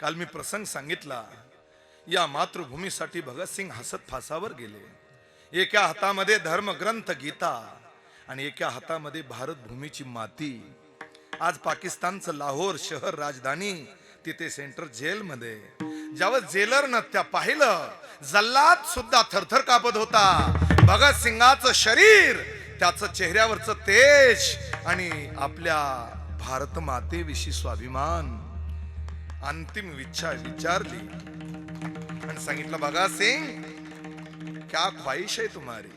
काल मी प्रसंग सांगितला. या मातृभूमीसाठी भगतसिंग हसत फासावर गेले. एका हातामध्ये धर्मग्रंथ गीता आणि एका हातामध्ये भारत भूमीची माती. आज पाकिस्तानचं लाहोर शहर राजधानी तिथे सेंटर जेलमध्ये. जेलर जेलरनं त्या पाहिलं जल्लाद सुद्धा थरथर कापत होता. भगतसिंगाचं शरीर त्याचं चेहऱ्यावरचं तेज आणि आपल्या भारत मातेविषयी स्वाभिमान. अंतिम इच्छा विचारली. आणि सांगितलं भगत सिंग क्या ख्वाहिश आहे तुम्हारी?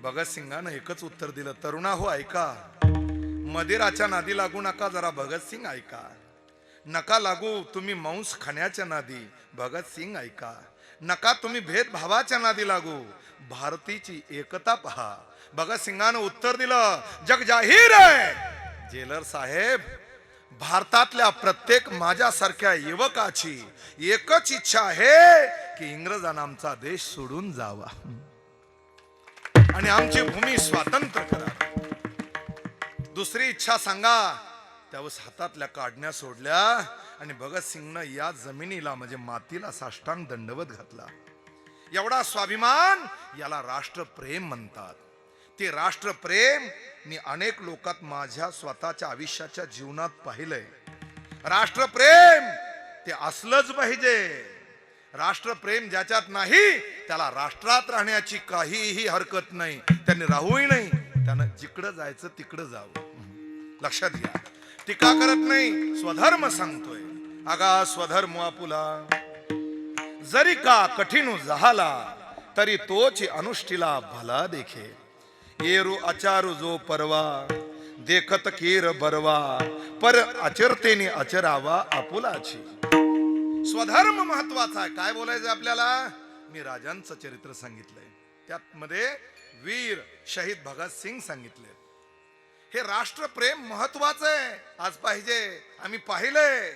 भगतसिंगानं एकच उत्तर दिलं तरुणा हो ऐका. मदिराच्या नादी लागू नका जरा भगतसिंग ऐका. नका लागू तुम्ही मांस खाण्याच्या नादी भगतसिंग ऐका. नका तुम्ही भेदभावाच्या नादी लागू भारतीची एकता पहा. भगतसिंगानं उत्तर दिलं जग जाहीर आहे जेलर साहेब भारतातल्या प्रत्येक माझ्यासारख्या युवकाची एकच इच्छा आहे की इंग्रजांना आमचा देश सोडून जावा. आणि आमची भूमी स्वातंत्र्य करा. दुसरी इच्छा सांगा त्यावेळेस हातातल्या काढण्या सोडल्या आणि भगतसिंगनं या जमिनीला म्हणजे मातीला साष्टांग दंडवत घातला. एवढा स्वाभिमान याला राष्ट्रप्रेम म्हणतात. ते राष्ट्रप्रेम मी अनेक लोकात माझ्या स्वतःच्या आयुष्याच्या जीवनात पाहिलंय. राष्ट्रप्रेम ते असलंच पाहिजे. राष्ट्रप्रेम ज्याच्यात नाही त्याला राष्ट्रात राहण्याची काहीही हरकत नाही. त्यांनी राहूही नाही त्यानं जिकडं जायचं तिकडं जावं. लक्षात घ्या. टीका करत नाही स्वधर्म सांगतोय. अगा स्वधर्म आपुला. जरी का कठीण झाला तरी तोच अनुष्ठीला भला देखे. येरू अचारू जो परवा देखत कीर बरवा पर अचरतेने अचरावा आपुलाची. स्वधर्म महत्त्वाचा आहे. काय बोलायचं आपल्याला? मी राजांचं चरित्र सांगितलंय. त्यात मध्ये वीर शहीद भगत सिंग सांगितले. हे राष्ट्रप्रेम महत्वाचं आहे. आज पाहिजे. आम्ही पाहिलंय.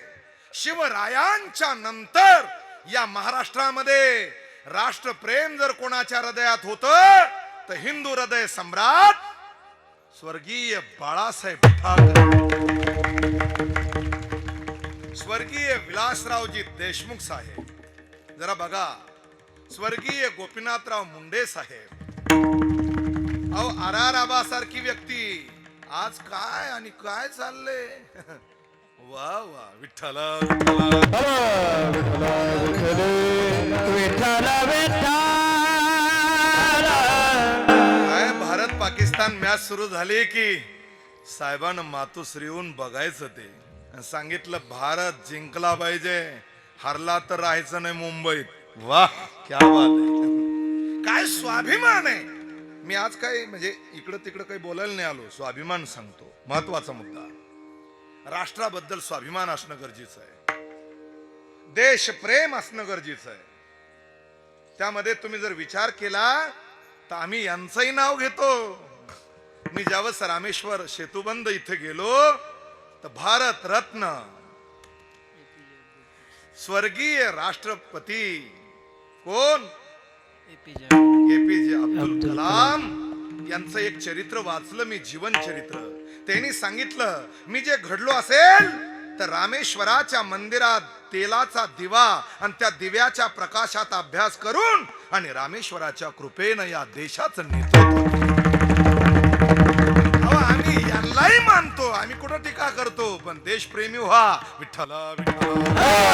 शिवरायांच्या नंतर या महाराष्ट्रामध्ये राष्ट्रप्रेम जर कोणाच्या हृदयात होत तर हिंदू हृदय सम्राट स्वर्गीय बाळासाहेब ठाकरे। स्वर्गीय विलासरावजी देशमुख साहेब। जरा बघा स्वर्गीय गोपीनाथराव मुंडे साहेब। अहो आराराबा सारखी व्यक्ती आज काय आणि काय चालले वा वा विठ्ठला। विठ्ठला विठ्ठल विठ्ठल। पाकिस्तान मॅच सुरू झाली की साहेबानं मातोश्रीहून बघायचं ते. सांगितलं भारत जिंकला पाहिजे हरला तर राहायचं नाही मुंबईत. वा क्या बात आहे. काय स्वाभिमान आहे. मी आज काय म्हणजे इकडं तिकडं काही बोलायला नाही आलो स्वाभिमान सांगतो. महत्त्वाचा मुद्दा. राष्ट्राबद्दल स्वाभिमान असणं गरजेचं आहे. देश प्रेम असणं गरजेचं आहे. त्यामध्ये तुम्ही जर विचार केला तर आम्ही यांचंही नाव घेतो. मी ज्यावेळेस रामेश्वर सेतुबंद इथे गेलो तर भारत रत्न स्वर्गीय राष्ट्रपती कोण? एपीजे. अब्दुल कलाम यांचं एक चरित्र वाचलं मी जीवन चरित्र. त्यांनी सांगितलं मी जे घडलो असेल तर रामेश्वराच्या मंदिरात तेलाचा दिवा आणि त्या दिव्याच्या प्रकाशात अभ्यास करून आणि रामेश्वराच्या कृपेनं या देशाचं नेतृत्व आम्ही कुठं टीका करतो? पण देशप्रेमी व्हा. विठ्ठला विठ्ठला. विठ्ठल